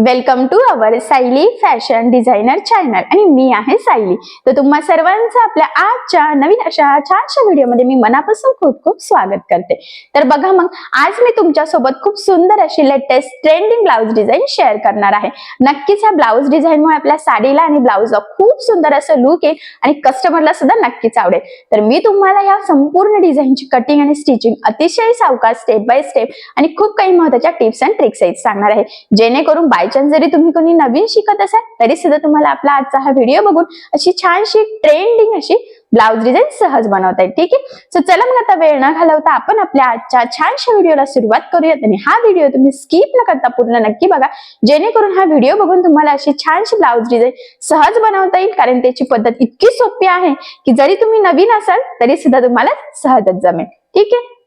Welcome to our Sayali fashion designer channel आणि मी आहे सायली तर तुम्हा सर्वांचं आपल्या आजच्या नवीन अशा छानशा व्हिडिओमध्ये मी मनापासून खूप खूप स्वागत करते. तर बघा मग आज मी तुमच्यासोबत खूप सुंदर अशी latest trending blouse design share करणार आहे. नक्कीच ह्या ब्लाऊज डिझाईनमुळे आपल्या साडीला आणि ब्लाऊजला खूप सुंदर असं लुक येईल आणि कस्टमरला सुद्धा नक्कीच आवडेल. तर मी तुम्हाला या संपूर्ण डिझाईनची कटिंग आणि स्टिचिंग अतिशय सावकाश स्टेप बाय स्टेप आणि खूप काही महत्त्वाच्या टिप्स अँड ट्रिक्स आहेत सांगणार आहे. जेणेकरून बाय वाचन जरी तुम्ही कोणी नवीन शिकत असाल तरी सुद्धा तुम्हाला आपला आजचा हा व्हिडिओ बघून अशी छानशी ट्रेंडिंग अशी ब्लाऊज डिझाईन सहज बनवता येईल. ठीक आहे? सो चला मग आता वेळ न घालवता आपण आपल्या आजच्या छानशा व्हिडिओला सुरुवात करूयात आणि हा व्हिडिओ तुम्ही स्किप न करता पूर्ण नक्की बघा. जेणेकरून हा व्हिडिओ बघून तुम्हाला अशी छानशी ब्लाऊज डिझाईन सहज बनवता येईल कारण त्याची पद्धत इतकी सोपी आहे की जरी तुम्ही नवीन असाल तरी सुद्धा तुम्हाला सहजच जमेल. ठीक आहे?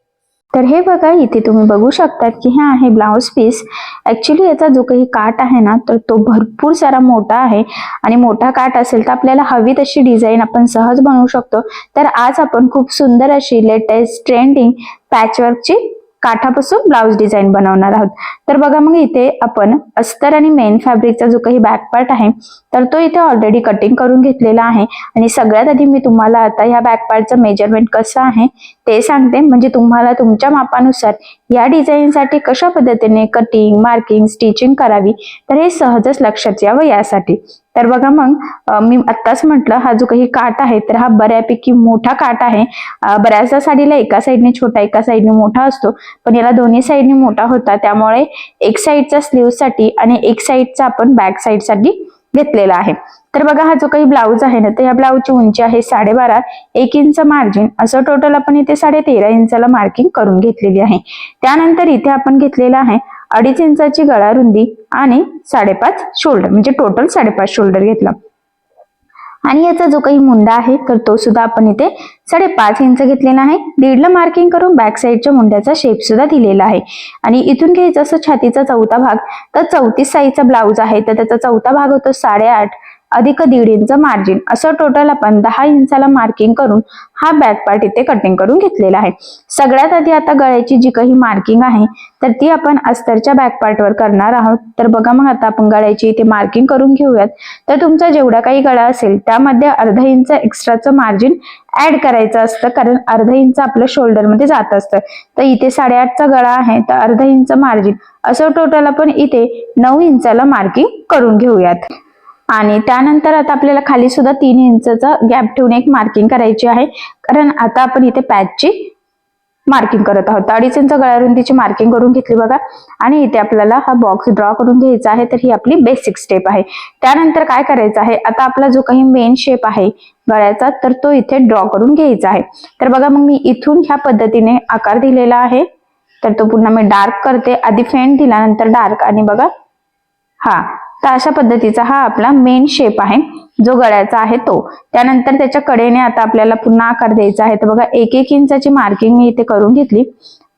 तर हे बघा इथे तुम्ही बघू शकतात की हे आहे ब्लाऊज पीस ॲक्च्युली याचा जो काही काट आहे ना तर तो भरपूर सारा मोठा आहे. आणि मोठा काट असेल तर आपल्याला हवी तशी डिझाईन आपण सहज बनवू शकतो. तर आज आपण खूप सुंदर अशी लेटेस्ट ट्रेंडिंग पॅचवर्कची काठापासून ब्लाऊज डिझाईन बनवणार आहोत. तर बघा मग इथे आपण अस्तर आणि मेन फॅब्रिकचा जो काही बॅक पार्ट आहे तर तो इथे ऑलरेडी कटिंग करून घेतलेला आहे. आणि सगळ्यात आधी मी तुम्हाला आता ह्या बॅक पार्टचं मेजरमेंट कसं आहे ते सांगते. म्हणजे तुम्हाला तुमच्या मापानुसार या डिझाईनसाठी कशा पद्धतीने कटिंग मार्किंग स्टिचिंग करावी तर हे सहजच लक्षात यावं यासाठी. तर बघा मग मी आत्ताच म्हटलं हा जो काही काट आहे तर हा बऱ्यापैकी मोठा काट आहे. बऱ्याचदा साडीला एका साईडने छोटा एका साईडने मोठा असतो. पण याला दोन्ही साईडने मोठा होता. त्यामुळे एक साईडचा स्लीवसाठी आणि एक साईडचा आपण बॅक साईडसाठी घेतलेला आहे. तर बघा हा जो काही ब्लाऊज आहे ना तर या ब्लाऊजची उंची आहे साडेबारा एक इंच मार्जिन असं टोटल आपण इथे साडे तेरा इंचाला मार्किंग करून घेतलेली आहे. त्यानंतर इथे आपण घेतलेला आहे अडीच इंचाची गळा रुंदी आणि साडेपाच शोल्डर म्हणजे टोटल साडेपाच शोल्डर घेतला. आणि याचा जो काही मुंडा आहे तर तो सुद्धा आपण इथे साडेपाच इंच घेतलेला आहे. दीडला मार्किंग करून बॅक साईडच्या मुंड्याचा शेप सुद्धा दिलेला आहे. आणि इथून घ्यायचं असं छातीचा चौथा भाग तर चौतीस साईजचा ब्लाऊज आहे तर त्याचा चौथा भाग होतो साडेआठ अधिक दीड इंच मार्जिन असं टोटल आपण दहा इंचाला मार्किंग करून हा बॅक पार्ट इथे कटिंग करून घेतलेला आहे. सगळ्यात आधी आता गळ्याची जी काही मार्किंग आहे तर ती आपण अस्तरच्या बॅक पार्टवर करणार आहोत. तर बघा मग आता आपण गळ्याची इथे मार्किंग करून घेऊयात. तर तुमचा जेवढा काही गळा असेल त्यामध्ये अर्धा इंच एक्स्ट्राचं मार्जिन ऍड करायचं असतं कारण अर्धा इंच आपलं शोल्डरमध्ये जात असतं. तर इथे साडेआठचा गळा आहे तर अर्धा इंच मार्जिन असं टोटल आपण इथे नऊ इंचाला मार्किंग करून घेऊयात. आणि त्यानंतर आता आपल्याला खाली सुद्धा तीन इंचचा गॅप ठेवून एक मार्किंग करायची आहे. कारण आता आपण इथे पॅचची मार्किंग करत आहोत. अडीच इंच गळ्यारुंदीची मार्किंग करून घेतली बघा. आणि इथे आपल्याला हा बॉक्स ड्रॉ करून घ्यायचा आहे तर ही आपली बेसिक स्टेप आहे. त्यानंतर काय करायचं आहे? आता आपला जो काही मेन शेप आहे गळ्याचा तर तो इथे ड्रॉ करून घ्यायचा आहे. तर बघा मग मी इथून ह्या पद्धतीने आकार दिलेला आहे. तर तो पुन्हा मी डार्क करते. आधी फेंट दिला नंतर डार्क आणि बघा हा. तर अशा पद्धतीचा हा आपला मेन शेप आहे. जो गळ्याचा आहे तो. त्यानंतर त्याच्या कडेने आता आपल्याला पुन्हा आकार द्यायचा आहे. तर बघा एक एक इंचाची मार्किंग मी इथे करून घेतली.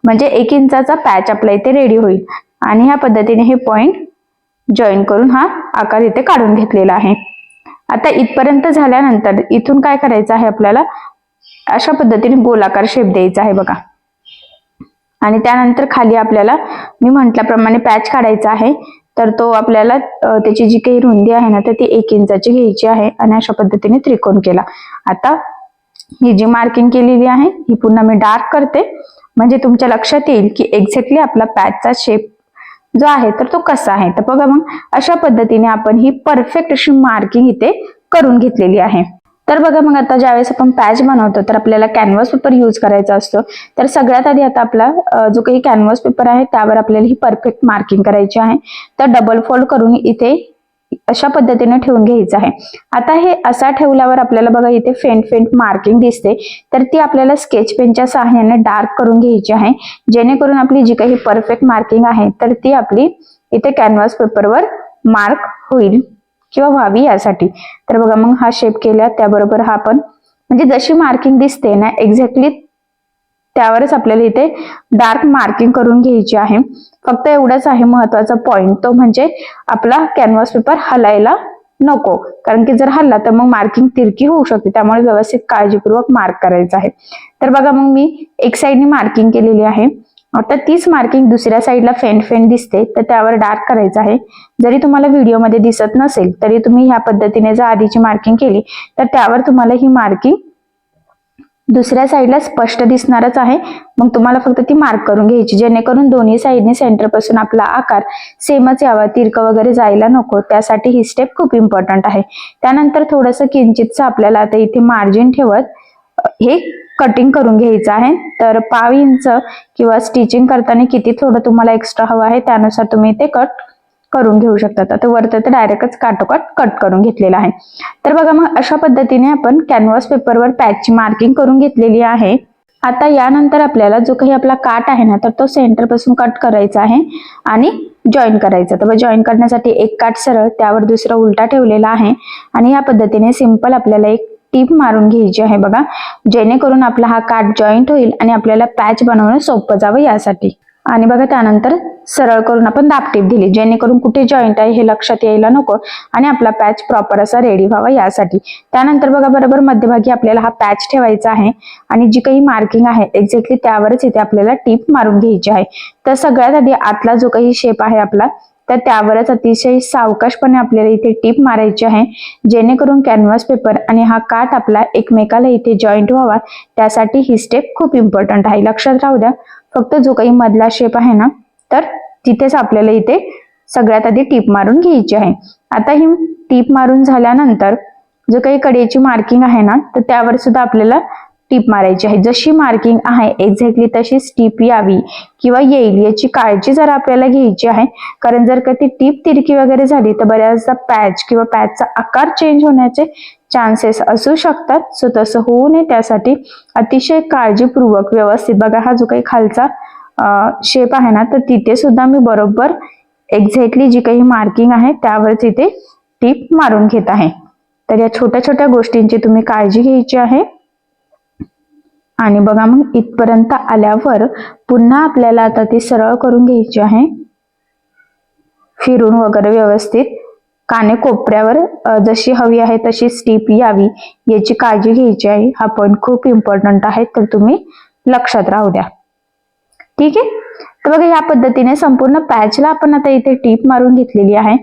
म्हणजे एक इंचाचा पॅच आपला इथे रेडी होईल. आणि ह्या पद्धतीने हे पॉइंट जॉईन करून हा आकार इथे काढून घेतलेला आहे. आता इथपर्यंत झाल्यानंतर इथून काय करायचं आहे आपल्याला? अशा पद्धतीने गोलाकार शेप द्यायचा आहे बघा. आणि त्यानंतर खाली आपल्याला मी म्हटल्याप्रमाणे पॅच काढायचा आहे. तर तो आपल्याला त्याची जी काही रुंदी आहे ना तर ती एक इंचाची घ्यायची आहे आणि अशा पद्धतीने त्रिकोण केला. आता ही जी मार्किंग केलेली आहे ही पुन्हा मी डार्क करते. म्हणजे तुमच्या लक्षात येईल की एक्झॅक्टली आपला पॅचचा शेप जो आहे तर तो कसा आहे. तर बघा मग अशा पद्धतीने आपण ही परफेक्ट अशी मार्किंग इथे करून घेतलेली आहे. तर बघा मग आता ज्यावेळेस आपण पॅच बनवतो तर आपल्याला कॅनव्हास पेपर यूज करायचा असतो. तर सगळ्यात आधी आता आपला जो काही कॅनव्हास पेपर आहे त्यावर आपल्याला ही परफेक्ट मार्किंग करायची आहे. तर डबल फोल्ड करून इथे अशा पद्धतीने ठेवून घ्यायचं आहे. आता हे असा ठेवल्यावर आपल्याला बघा इथे फेंट फेंट मार्किंग दिसते. तर ती आपल्याला स्केच पेनच्या सहाय्याने डार्क करून घ्यायची आहे. जेणेकरून आपली जी काही परफेक्ट मार्किंग आहे तर ती आपली इथे कॅनव्हास पेपरवर मार्क होईल. किंवा व्हावी यासाठी. तर बघा मग हा शेप केला त्याबरोबर हा पण म्हणजे जशी मार्किंग दिसते ना एक्झॅक्टली त्यावरच आपल्याला इथे डार्क मार्किंग करून घ्यायची आहे. फक्त एवढाच आहे महत्त्वाचा पॉइंट तो म्हणजे आपला कॅनव्हास पेपर हलायला नको. कारण की जर हल्ला तर मग मार्किंग तिरकी होऊ शकते. त्यामुळे व्यवस्थित काळजीपूर्वक मार्क करायचं आहे. तर बघा मग मी एक साईडने मार्किंग केलेली आहे. आता तीच मार्किंग दुसऱ्या साईडला फेंट फेंट दिसते तर त्यावर डार्क करायचं आहे. जरी तुम्हाला व्हिडिओमध्ये दिसत नसेल तरी तुम्ही ह्या पद्धतीने जर आधीची मार्किंग केली तर त्यावर तुम्हाला ही मार्किंग दुसऱ्या साईडला स्पष्ट दिसणारच आहे. मग तुम्हाला फक्त ती मार्क करून घ्यायची जेणेकरून दोन्ही साईडने सेंटरपासून आपला आकार सेमच यावा तिरकं वगैरे जायला नको. त्यासाठी ही स्टेप खूप इम्पॉर्टंट आहे. त्यानंतर थोडंसं किंचितचं आपल्याला आता इथे मार्जिन ठेवत हे कटिंग करून घ्यायचं आहे. तर पाव इंच किंवा स्टिचिंग करताना किती थोडं तुम्हाला एक्स्ट्रा हवं आहे त्यानुसार तुम्ही ते कट करून घेऊ शकतात आता वरतं तर डायरेक्टच काटोकाट कट करून घेतलेला आहे. तर बघा मग अशा पद्धतीने आपण कॅनव्हास पेपरवर पॅचची मार्किंग करून घेतलेली आहे. आता यानंतर आपल्याला जो काही आपला काट आहे ना तर तो सेंटरपासून कट करायचा आहे आणि जॉईन करायचा. तर जॉईन करण्यासाठी एक काट सरळ त्यावर दुसरा उलटा ठेवलेला आहे. आणि या पद्धतीने सिंपल आपल्याला एक टीप मारून घ्यायची आहे बघा. जेणेकरून आपला हा काट जॉईंट होईल आणि आपल्याला पॅच बनवणं सोपं जावं यासाठी. आणि बघा त्यानंतर सरळ करून आपण दाबटीप दिली. जेणेकरून कुठे जॉईंट आहे हे लक्षात यायला नको आणि आपला पॅच प्रॉपर असा रेडी व्हावा यासाठी. त्यानंतर बघा बरोबर मध्यभागी आपल्याला हा पॅच ठेवायचा आहे. आणि जी काही मार्किंग आहे एक्झॅक्टली त्यावरच इथे आपल्याला टीप मारून घ्यायची आहे. तर सगळ्यात आधी आतला जो काही शेप आहे आपला तर त्यावरच अतिशय सावकाशपणे आपल्याला इथे टीप मारायची आहे. जेणेकरून कॅनव्हास पेपर आणि हा काट आपला एकमेकाला इथे जॉईंट व्हावा. त्यासाठी ही स्टेप खूप इम्पॉर्टंट आहे. लक्षात राहू द्या. फक्त जो काही मधला शेप आहे ना तर तिथेच आपल्याला इथे सगळ्यात आधी टीप मारून घ्यायची आहे. आता ही टीप मारून झाल्यानंतर जो काही कडेची मार्किंग आहे ना तर त्यावर सुद्धा आपल्याला टीप मारायची आहे. जशी मार्किंग आहे एक्झॅक्टली तशीच टीप यावी किंवा येईल याची काळजी जर आपल्याला घ्यायची आहे. कारण जर का ती टीप तिरकी वगैरे झाली तर बऱ्याचदा पॅच किंवा पॅचचा आकार चेंज होण्याचे चान्सेस असू शकतात. सो तसं होऊ नये त्यासाठी. अतिशय काळजीपूर्वक व्यवस्थित बघा हा जो काही खालचा शेप आहे ना तर तिथे सुद्धा मी बरोबर एक्झॅक्टली जी काही मार्किंग आहे त्यावर तिथे टीप मारून घेत आहे. तर या छोट्या छोट्या गोष्टींची तुम्ही काळजी घ्यायची आहे. आणि बघा मग इथपर्यंत आल्यावर पुन्हा आपल्याला आता ती सरळ करून घ्यायची आहे. फिरून वगैरे व्यवस्थित. काने कोपऱ्यावर जशी हवी आहे तशी स्टीप यावी. याची काळजी घ्यायची आहे. हा पॉईंट खूप इम्पॉर्टंट आहे. तर तुम्ही लक्षात राहू द्या. ठीक आहे? तर बघा या पद्धतीने संपूर्ण पॅचला आपण आता इथे टीप मारून घेतलेली आहे.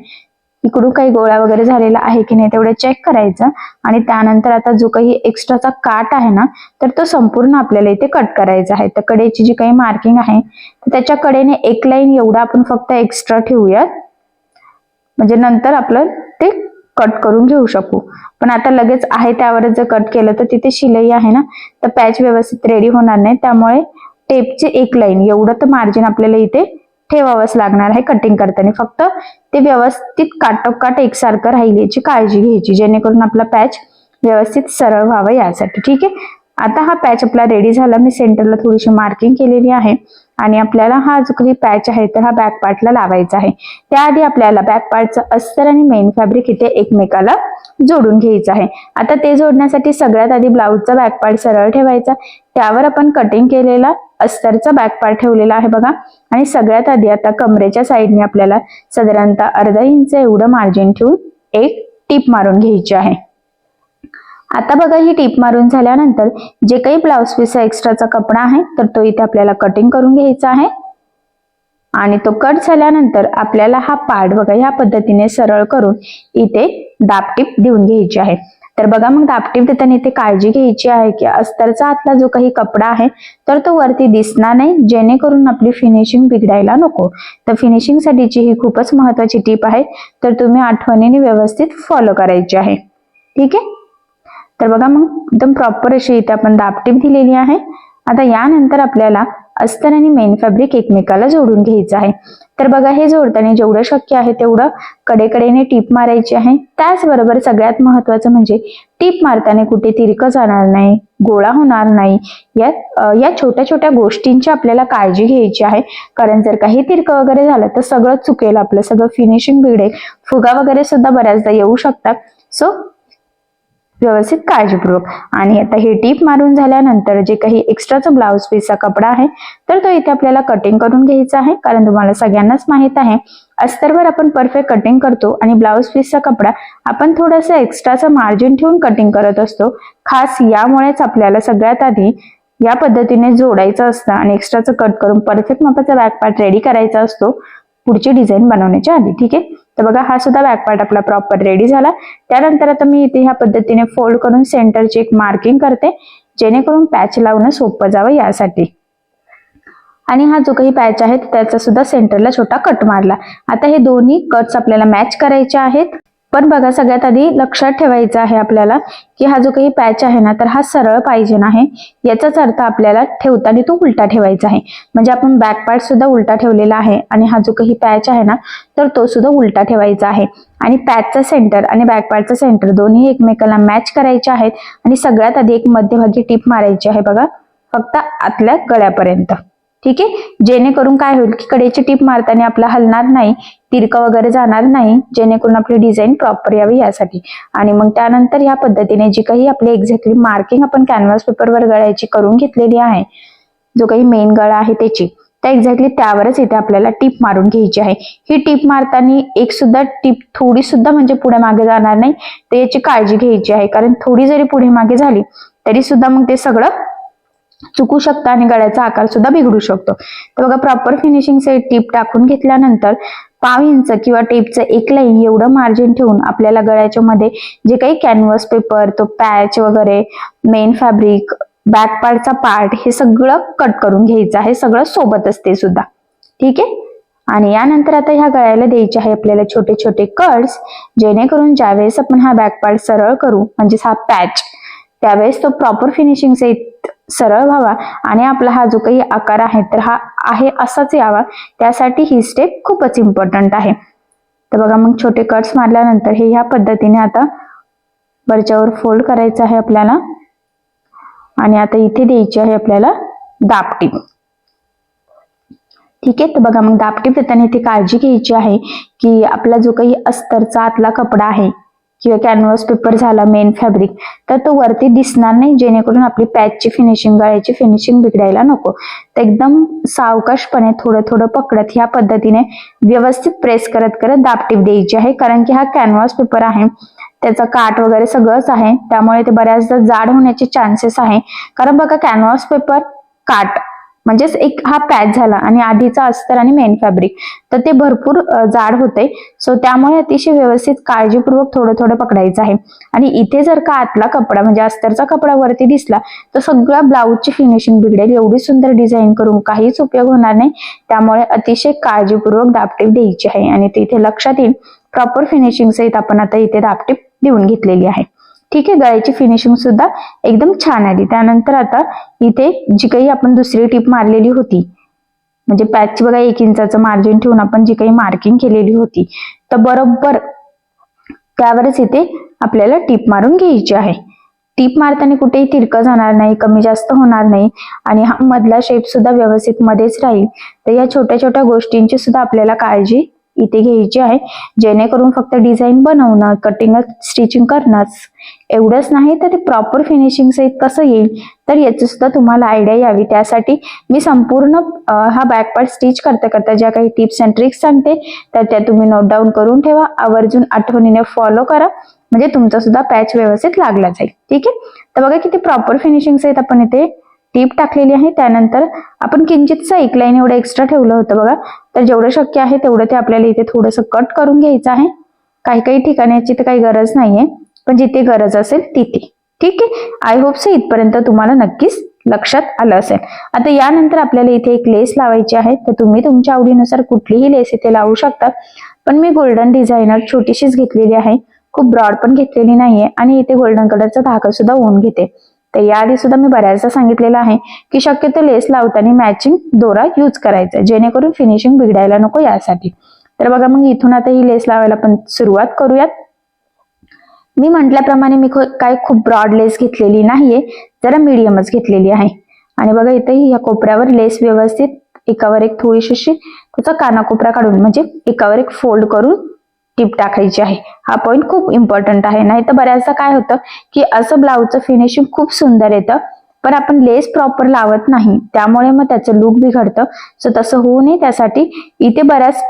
इकडून काही गोळा वगैरे झालेला आहे की नाही तेवढं चेक करायचं. आणि त्यानंतर आता जो काही एक्स्ट्राचा काट आहे ना तर तो संपूर्ण आपल्याला इथे कट करायचा आहे. तर कडेची जी काही मार्किंग आहे त्याच्या कडेने एक लाईन एवढा आपण फक्त एक्स्ट्रा ठेवूयात. म्हणजे नंतर आपलं ते कट करून घेऊ शकू. पण आता लगेच आहे त्यावरच जर कट केलं तर तिथे शिलाई आहे ना तर पॅच व्यवस्थित रेडी होणार नाही. त्यामुळे टेपची एक लाईन एवढं तर मार्जिन आपल्याला इथे ठेवावंच लागणार आहे कटिंग करताना. फक्त ते व्यवस्थित काटोकाट एकसारखं राहील याची काळजी घ्यायची जेणेकरून आपला पॅच व्यवस्थित सरळ व्हावा यासाठी. ठीक आहे? आता हा पॅच आपला रेडी झाला. मी सेंटरला थोडीशी मार्किंग केलेली आहे आणि आपल्याला हा जो काही पॅच आहे तर हा बॅक पार्टला लावायचा आहे. त्याआधी आपल्याला बॅक पार्टचं अस्तर आणि मेन फॅब्रिक इथे एकमेकाला जोडून घ्यायचं आहे. आता ते जोडण्यासाठी सगळ्यात आधी ब्लाऊजचा बॅक पार्ट सरळ ठेवायचा. त्यावर आपण कटिंग केलेला अस्तरचा बॅक पार्ट ठेवलेला आहे बघा. आणि सगळ्यात आधी आता कमरेच्या साईडने आपल्याला साधारणतः अर्धा इंच एवढं मार्जिन ठेवून एक टीप मारून घ्यायची आहे. आता बघा ही टीप मारून झाल्यानंतर जे काही ब्लाउज पीसचा एक्स्ट्राचा कपडा आहे तर तो इथे आपल्याला कटिंग करून घ्यायचा आहे. आणि तो कट झाल्यानंतर आपल्याला हा पार्ट बघा ह्या पद्धतीने सरळ करून इथे दाबटीप देऊन घ्यायची आहे. तर बघा मग दाबटीप देताना इथे काळजी घ्यायची आहे की अस्तरचा आतला जो काही कपडा आहे तर तो वरती दिसणार नाही जेणेकरून आपली फिनिशिंग बिघडायला नको. तर फिनिशिंगसाठीची ही खूपच महत्वाची टीप आहे. तर तुम्ही आठवणीने व्यवस्थित फॉलो करायची आहे. ठीक आहे? तर बघा मग एकदम प्रॉपर अशी इथे आपण दापटीप दिलेली आहे. आता यानंतर आपल्याला अस्तर आणि मेन फॅब्रिक एकमेकाला जोडून घ्यायचं आहे. तर बघा हे जोडताना जेवढं शक्य आहे तेवढं कडेकडेने टीप मारायची आहे. त्याचबरोबर सगळ्यात महत्वाचं म्हणजे टीप मारताना कुठे तिरकं जाणार नाही गोळा होणार नाही या या छोट्या छोट्या गोष्टींची आपल्याला काळजी घ्यायची आहे. कारण जर काही तिरकं वगैरे झालं तर सगळं चुकेल आपलं सगळं फिनिशिंग बिघडेल. फुगा वगैरे सुद्धा बऱ्याचदा येऊ शकतात. सो व्यवस्थित काळजीपूर्वक. आणि आता हे टीप मारून झाल्यानंतर जे काही एक्स्ट्राचा ब्लाउज पीसचा कपडा आहे तर तो इथे आपल्याला कटिंग करून घ्यायचा आहे कारण तुम्हाला सगळ्यांनाच माहीत आहे. अस्तरवर आपण परफेक्ट कटिंग करतो आणि ब्लाउज पीसचा कपडा आपण थोडासा एक्स्ट्राचं मार्जिन ठेवून कटिंग करत असतो. खास यामुळेच आपल्याला सगळ्यात आधी या पद्धतीने जोडायचं असतं आणि एक्स्ट्राचं कट करून परफेक्ट मापाचा बॅक पार्ट रेडी करायचा असतो. पुढची डिझाईन बनवण्याच्या आधी ठीक आहे? तर बघा हा सुद्धा बॅक पार्ट आपला प्रॉपर रेडी झाला. त्यानंतर आता मी इथे ह्या पद्धतीने फोल्ड करून सेंटरची एक मार्किंग करते जेणेकरून पॅच लावणं सोपं जावं यासाठी. आणि हा जो काही पॅच आहे त्याचा सुद्धा सेंटरला छोटा कट मारला. आता हे दोन्ही कट्स आपल्याला मॅच करायचे आहेत. पण बघा सगळ्यात आधी लक्षात ठेवायचं आहे आपल्याला की हा जो काही पॅच आहे ना तर हा सरळ पाहिजे आहे. याचाच अर्थ आपल्याला ठेवताना तो उलटा ठेवायचा आहे. म्हणजे आपण बॅक पार्ट सुद्धा उलटा ठेवलेला आहे आणि हा जो काही पॅच आहे ना तर तो सुद्धा उलटा ठेवायचा आहे. आणि पॅचचा सेंटर आणि बॅक पार्टचा सेंटर दोन्ही एकमेकाला मॅच करायचे आहेत आणि सगळ्यात आधी एक मध्यभागी टीप मारायची आहे बघा फक्त आतल्या गळ्यापर्यंत. ठीक आहे? जेणेकरून काय होईल की कडेची टीप मारताना आपला हलणार नाही तिरकं वगैरे जाणार नाही जेणेकरून आपली डिझाईन प्रॉपर यावी यासाठी. आणि मग त्यानंतर या पद्धतीने जी काही आपली एक्झॅक्टली मार्किंग आपण कॅनव्हास पेपरवर गळ्याची करून घेतलेली आहे जो काही मेन गळा आहे त्याची त्या एक्झॅक्टली त्यावरच इथे आपल्याला टीप मारून घ्यायची आहे. ही टीप मारताना एक सुद्धा टीप थोडी सुद्धा म्हणजे पुढे मागे जाणार नाही तर याची काळजी घ्यायची आहे. कारण थोडी जरी पुढे मागे झाली तरी सुद्धा मग ते सगळं चुकू शकतं आणि गळ्याचा आकार सुद्धा बिघडू शकतो. तर बघा प्रॉपर फिनिशिंग सेट टीप टाकून घेतल्यानंतर पाव इंच किंवा टेपचं एक लाईन एवढं मार्जिन ठेवून आपल्याला गळ्याच्या मध्ये जे काही कॅनव्हस पेपर तो पॅच वगैरे मेन फॅब्रिक बॅक पार्टचा पार्ट हे सगळं कट करून घ्यायचं आहे. सगळं सोबत असते सुद्धा. ठीक आहे? आणि यानंतर आता ह्या गळ्याला द्यायचे आहे आपल्याला छोटे छोटे कट्स जेणेकरून ज्यावेळेस आपण हा बॅक पार्ट सरळ करू म्हणजेच हा पॅच त्यावेळेस तो प्रॉपर फिनिशिंग सहित सरळ व्हावा आणि आपला हा जो काही आकार आहे तर हा आहे असाच यावा. त्यासाठी ही स्टेप खूपच इम्पॉर्टंट आहे. तर बघा मग छोटे कट्स मारल्यानंतर हे ह्या पद्धतीने आता वरच्यावर फोल्ड करायचं आहे आपल्याला. आणि आता इथे द्यायची आहे आपल्याला दापटीप ठीक आहे? तर बघा मग दापटीप देताना इथे काळजी घ्यायची आहे की आपला जो काही अस्तरचा आतला कपडा आहे किंवा कॅनव्हास पेपर झाला मेन फॅब्रिक तर तो वरती दिसणार नाही. जेणेकरून आपली पॅचची फिनिशिंग गळ्याची फिनिशिंग बिघडायला नको. तर एकदम सावकाशपणे थोडं थोडं पकडत ह्या पद्धतीने व्यवस्थित प्रेस करत करत दापटीप द्यायची आहे. कारण की हा कॅनव्हास पेपर आहे. त्याचा काट वगैरे सगळंच आहे. त्यामुळे ते बऱ्याचदा जाड होण्याचे चान्सेस आहे. कारण बघा कॅनव्हास पेपर काट म्हणजेच एक हा पॅच झाला आणि आधीचा अस्तर आणि मेन फॅब्रिक तर ते भरपूर जाड होते. सो त्यामुळे अतिशय व्यवस्थित काळजीपूर्वक थोडं थोडं पकडायचं आहे. आणि इथे जर का आतला कपडा म्हणजे अस्तरचा कपडा वरती दिसला तर सगळ्या ब्लाऊजची फिनिशिंग बिघडेल. एवढी सुंदर डिझाईन करून काहीच उपयोग होणार नाही. त्यामुळे अतिशय काळजीपूर्वक दापटीप द्यायची आहे. आणि ते इथे लक्षात येईल. प्रॉपर फिनिशिंग सहित आपण आता इथे दापटीप देऊन घेतलेली आहे. ठीक आहे गळ्याची फिनिशिंग सुद्धा एकदम छान आली. त्यानंतर आता इथे जी काही आपण दुसरी टीप मारलेली होती म्हणजे पॅच बघा एक इंचाचं मार्जिन ठेवून आपण जी काही मार्किंग केलेली होती तर बरोबर त्यावरच इथे आपल्याला टीप मारून घ्यायची आहे. टीप मारताना कुठेही तिरकं जाणार नाही कमी जास्त होणार नाही आणि हा मधला शेप सुद्धा व्यवस्थित मध्येच राहील. तर या छोट्या छोट्या गोष्टींची सुद्धा आपल्याला काळजी इथे घ्यायची आहे. जेणेकरून फक्त डिझाईन बनवणं कटिंग स्टिचिंग करणंच एवढंच नाही तर ते प्रॉपर फिनिशिंग सहित कसं येईल? तर याची सुद्धा तुम्हाला आयडिया यावी. त्यासाठी मी संपूर्ण हा बॅक पार्ट स्टिच करता करता ज्या काही टिप्स अँड ट्रिक्स सांगते तर त्या तुम्ही नोट डाऊन करून ठेवा. आवर्जून आठवणीने फॉलो करा. म्हणजे तुमचा सुद्धा पॅच व्यवस्थित लागला जाईल. ठीक आहे? तर बघा किती प्रॉपर फिनिशिंग सहित आपण इथे टीप टाकलेली आहे. त्यानंतर आपण किंचितचं एक लाईन एवढं एक्स्ट्रा ठेवलं होतं बघा. तर जेवढं शक्य आहे तेवढं ते आपल्याला इथे थोडंसं कट करून घ्यायचं आहे. काही काही ठिकाणी याची तर काही गरज नाहीये. पण जिथे गरज असेल तिथे. ठीक आहे? आय होप सो इथपर्यंत तुम्हाला नक्कीच लक्षात आलं असेल. आता यानंतर आपल्याला इथे एक लेस लावायची आहे. तर तुम्ही तुमच्या आवडीनुसार कुठलीही लेस इथे लावू शकता. पण मी गोल्डन डिझायनर छोटीशीच घेतलेली आहे. खूप ब्रॉड पण घेतलेली नाहीये. आणि इथे गोल्डन कलरचा धागा सुद्धा ओन घेते. तर याआधी सुद्धा मी बऱ्याचदा सांगितलेलं आहे की शक्यतो लेस लावताना मॅचिंग दोरा यूज करायचा जेणेकरून फिनिशिंग बिघडायला नको यासाठी. तर बघा मग इथून आता ही लेस लावायला पण सुरुवात करूयात. मी म्हटल्याप्रमाणे मी काय खूप ब्रॉड लेस घेतलेली नाहीये जरा मीडियमच घेतलेली आहे. आणि बघा इथेही या कोपऱ्यावर लेस व्यवस्थित एकावर एक थोडीशी त्याचा कानाकोपरा काढून म्हणजे एकावर एक फोल्ड करून टीप टाकायची आहे. हा पॉईंट खूप इम्पॉर्टंट आहे. नाही तर बऱ्याचदा काय होतं की असं ब्लाऊजचं फिनिशिंग खूप सुंदर येतं पण आपण लेस प्रॉपर लावत नाही. त्यामुळे मग त्याचं लुक बिघडतं. सो तसं होऊ नये त्यासाठी. इथे बऱ्याच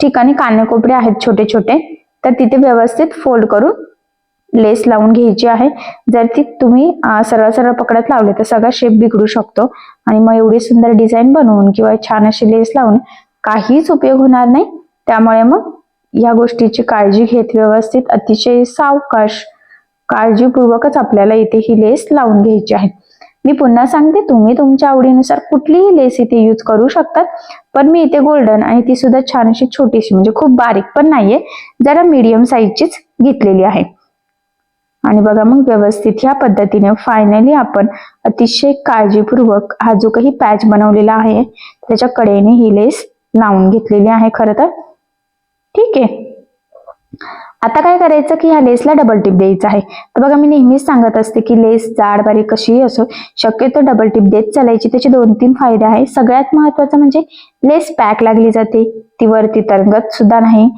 ठिकाणी कानेकोपडे आहेत छोटे छोटे तर तिथे व्यवस्थित फोल्ड करून लेस लावून घ्यायची आहे. जर ती तुम्ही सरळ सरळ पकडत लावले तर सगळा शेप बिघडू शकतो. आणि मग एवढी सुंदर डिझाईन बनवून किंवा छान अशी लेस लावून काहीच उपयोग होणार नाही. त्यामुळे मग या गोष्टीची काळजी घेत व्यवस्थित अतिशय सावकाश काळजीपूर्वकच आपल्याला इथे ही लेस लावून घ्यायची आहे. मी पुन्हा सांगते तुम्ही तुमच्या आवडीनुसार कुठलीही लेस इथे यूज करू शकतात पण मी इथे गोल्डन आणि ती सुद्धा छान अशी छोटीशी म्हणजे खूप बारीक पण नाहीये जरा मीडियम साईजचीच घेतलेली आहे. आणि बघा मग व्यवस्थित ह्या पद्धतीने फायनली आपण अतिशय काळजीपूर्वक हा जो काही पॅच बनवलेला आहे त्याच्या कडेने ही लेस लावून घेतलेली आहे खरं तर. ठीक आहे. आता काय करायचं की ह्या लेसला डबल टिप द्यायचं आहे. तर बघा मी नेहमीच सांगत असते की लेस जाड बारीक कशीही असो शक्यतो डबल टिप देत चालायची. त्याचे दोन तीन फायदे आहे. सगळ्यात महत्वाचं म्हणजे लेस पॅक लागली जाते. ती वरती तरंगत सुद्धा नाही.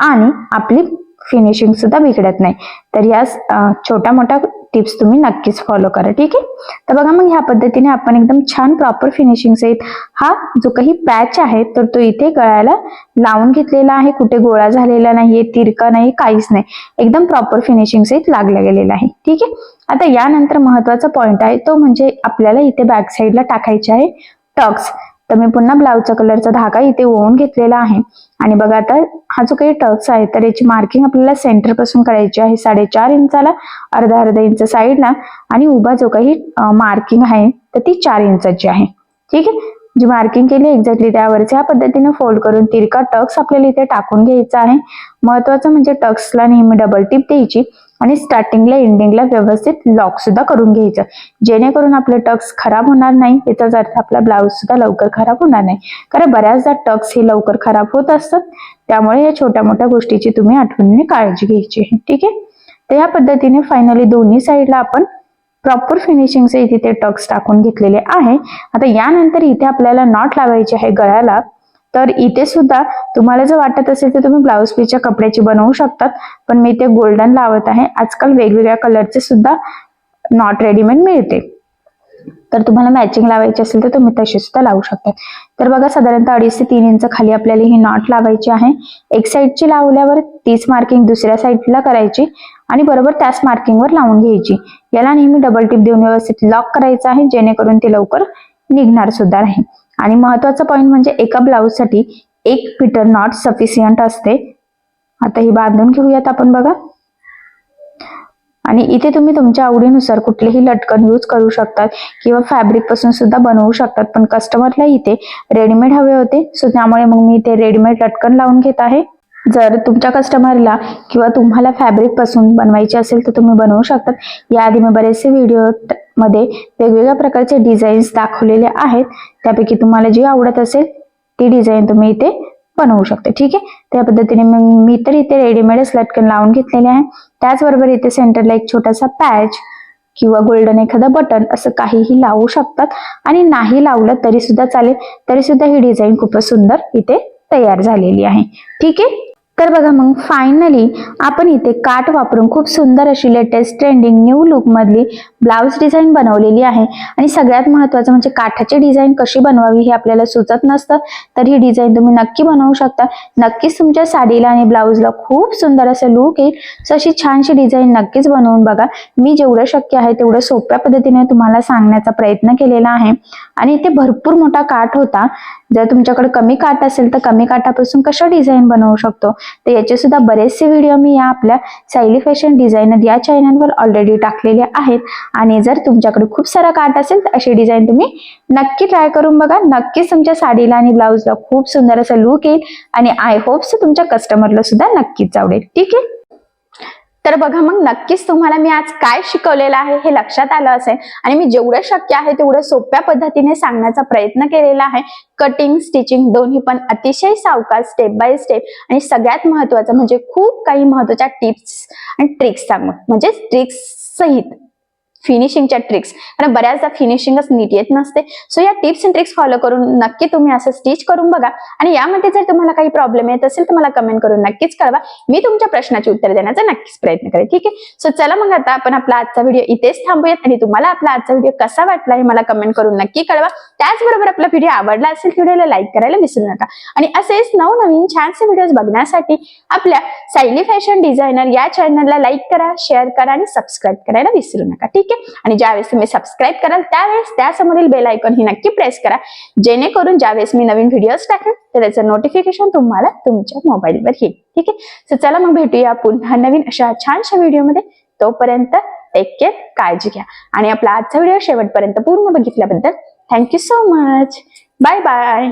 आणि आपली फिनिशिंग सुद्धा बिघडत नाही. तर या छोटा छोट्या मोठ्या टिप्स तुम्ही नक्कीच फॉलो करा ठीक आहे? तर बघा मग ह्या पद्धतीने आपण एकदम छान प्रॉपर फिनिशिंग सहित हा जो काही पॅच आहे तर तो इथे गळ्याला लावून घेतलेला आहे. कुठे गोळा झालेला नाहीये तिरका नाही काहीच नाही. एकदम प्रॉपर फिनिशिंग सहित लागला गेलेला आहे ठीक आहे? आता यानंतर महत्त्वाचा पॉइंट आहे तो म्हणजे आपल्याला इथे बॅक साईडला टाकायचे आहे टक्स तर मी पुन्हा ब्लाऊजचा कलरचा धागा इथे ओवून घेतलेला आहे. आणि बघा आता हा जो काही टक्स आहे तर याची मार्किंग आपल्याला सेंटरपासून करायची आहे. साडेचार इंचाला अर्धा अर्धा इंच साईडला आणि उभा जो काही मार्किंग आहे तर ती चार इंचाची आहे. ठीक आहे? जी मार्किंग केली एक्झॅक्टली त्यावरच ह्या पद्धतीने फोल्ड करून तिरका टक्स आपल्याला इथे टाकून घ्यायचा आहे. महत्वाचं म्हणजे टक्सला नेहमी डबल टिप द्यायची. आणि स्टार्टिंगला एंडिंगला व्यवस्थित लॉक सुद्धा करून घ्यायचं. जेणेकरून आपले टक्स खराब होणार नाही. याचाच अर्थ आपला ब्लाऊज सुद्धा लवकर खराब होणार नाही. कारण बऱ्याचदा टक्स हे लवकर खराब होत असतात. त्यामुळे या छोट्या मोठ्या गोष्टीची तुम्ही आठवणीने काळजी घ्यायची. आहे ठीक आहे? तर या पद्धतीने फायनली दोन्ही साईडला आपण प्रॉपर फिनिशिंगचे इथे ते टक्स टाकून घेतलेले आहे. आता यानंतर इथे आपल्याला नॉट लावायचे आहे गळ्याला. तर इथे सुद्धा तुम्हाला जर वाटत असेल तर तुम्ही ब्लाऊज पीसच्या कपड्याची बनवू शकतात पण मी ते गोल्डन लावत आहे. आजकाल वेगवेगळ्या कलरचे सुद्धा नॉट रेडीमेड मिळते. तर तुम्हाला मॅचिंग लावायची असेल तर तुम्ही तशी सुद्धा लावू शकता तर बघा साधारणतः अडीच ते तीन इंच खाली आपल्याला ही नॉट लावायची आहे. एक साईडची लावल्यावर तीच मार्किंग दुसऱ्या साईडला करायची आणि बरोबर त्याच मार्किंगवर लावून घ्यायची. याला नेहमी डबल टिप देऊन व्यवस्थित लॉक करायचं आहे जेणेकरून ते लवकर निघणार सुद्धा नाही. आणि महत्त्वाचा पॉईंट म्हणजे एका ब्लाऊजसाठी एक पीटर नॉट सफिशियंट असते. आता ही बांधून घेऊयात आपण बघा. आणि इथे तुम्ही तुमच्या आवडीनुसार कुठलेही लटकन यूज करू शकतात किंवा फॅब्रिकपासून सुद्धा बनवू शकतात. पण कस्टमरला इथे रेडीमेड हवे होते. सो त्यामुळे मग मी इथे रेडीमेड लटकन लावून घेत आहे. जर तुमच्या कस्टमरला किंवा तुम्हाला फॅब्रिकपासून बनवायचे असेल तर तुम्ही बनवू शकतात याआधी मी बरेचसे व्हिडिओमध्ये वेगवेगळ्या प्रकारचे डिझाईन्स दाखवलेले आहेत. त्यापैकी तुम्हाला जी आवडत असेल ती डिझाईन तुम्ही इथे बनवू शकता. ठीक आहे? त्या पद्धतीने मग मी तर इथे रेडीमेडच लटकन लावून घेतलेले आहे. त्याचबरोबर इथे सेंटरला एक छोटासा पॅच किंवा गोल्डन एखादं बटन असं काहीही लावू शकतात. आणि नाही लावलं तरी सुद्धा चालेल. तरी सुद्धा ही डिझाईन खूपच सुंदर इथे तयार झालेली आहे. ठीक आहे? तर बघा मग फायनली आपण इथे काट वापरून खूप सुंदर अशी लेटेस्ट ट्रेंडिंग न्यू लुक मधली डिझाईन बनवलेली आहे. आणि सगळ्यात महत्वाचं म्हणजे काठाची डिझाईन कशी बनवावी हे आपल्याला सुचत नसतं तर ही डिझाईन तुम्ही नक्की बनवू शकता. नक्कीच तुमच्या साडीला आणि ब्लाऊजला खूप सुंदर असं लुक येईल. सो अशी छानशी डिझाईन नक्कीच बनवून बघा. मी जेवढं शक्य आहे तेवढं सोप्या पद्धतीने तुम्हाला सांगण्याचा प्रयत्न केलेला आहे. आणि इथे भरपूर मोठा काठ होता. जर तुमच्याकडे कमी काठ असेल तर कमी काठापासून कशा डिझाईन बनवू शकतो? तर याचे सुद्धा बरेचसे व्हिडिओ मी या आपल्या सायली फॅशन डिझायनर या चॅनलवर ऑलरेडी टाकलेले आहेत. आणि जर तुमच्याकडे खूप सारा काठ असेल तर अशी डिझाईन तुम्ही नक्की ट्राय करून बघा. नक्कीच तुमच्या साडीला आणि ब्लाऊजला खूप सुंदर असा लुक येईल. आणि आय होप्स तुमच्या कस्टमरला सुद्धा नक्कीच आवडेल. ठीक आहे? तर बघा मग नक्कीच तुम्हाला मी आज काय शिकवलेलं आहे हे लक्षात आलं असेल. आणि मी जेवढं शक्य आहे तेवढं सोप्या पद्धतीने सांगण्याचा प्रयत्न केलेला आहे. कटिंग स्टिचिंग दोन्ही पण अतिशय सावकाश स्टेप बाय स्टेप आणि सगळ्यात महत्वाचं म्हणजे खूप काही महत्त्वाच्या टिप्स आणि ट्रिक्स सांगू. म्हणजे ट्रिक्स सहित. फिनिशिंगच्या ट्रिक्स कारण बऱ्याचदा फिनिशिंगच नीट येत नसते. सो या टिप्स अँड ट्रिक्स फॉलो करून नक्की तुम्ही असं स्टिच करून बघा. आणि यामध्ये जर तुम्हाला काही प्रॉब्लेम येत असेल तर मला कमेंट करून नक्कीच कळवा. मी तुमच्या प्रश्नाची उत्तर देण्याचा नक्कीच प्रयत्न करेन. ठीक आहे? सो चला मग आता आपण आपला आजचा व्हिडिओ इथेच थांबूयात. आणि तुम्हाला आपला आजचा व्हिडिओ कसा वाटला हे मला कमेंट करून नक्की कळवा. त्याचबरोबर आपला व्हिडिओ आवडला असेल व्हिडिओला लाईक करायला विसरू नका. आणि असेच नवनवीन छानसे व्हिडिओज बघण्यासाठी आपल्या सायली फॅशन डिझायनर या चॅनलला लाईक करा शेअर करा आणि सबस्क्राईब करायला विसरू नका. ठीक आहे? आणि ज्यावेळेस तुम्ही सबस्क्राईब कराल त्यावेळेस त्यासमोरील बेल आयकॉन ही नक्की प्रेस करा. जेणेकरून ज्यावेळेस मी नवीन व्हिडिओज टाकेन तर त्याचं नोटिफिकेशन तुम्हाला तुमच्या मोबाईलवर येईल. ठीक आहे? सो चला मग भेटूया पुन्हा नवीन अशा छानशा व्हिडिओमध्ये तोपर्यंत टेक केअर काळजी घ्या. आणि आपला आजचा व्हिडिओ शेवटपर्यंत पूर्ण बघितल्याबद्दल thank you so much bye bye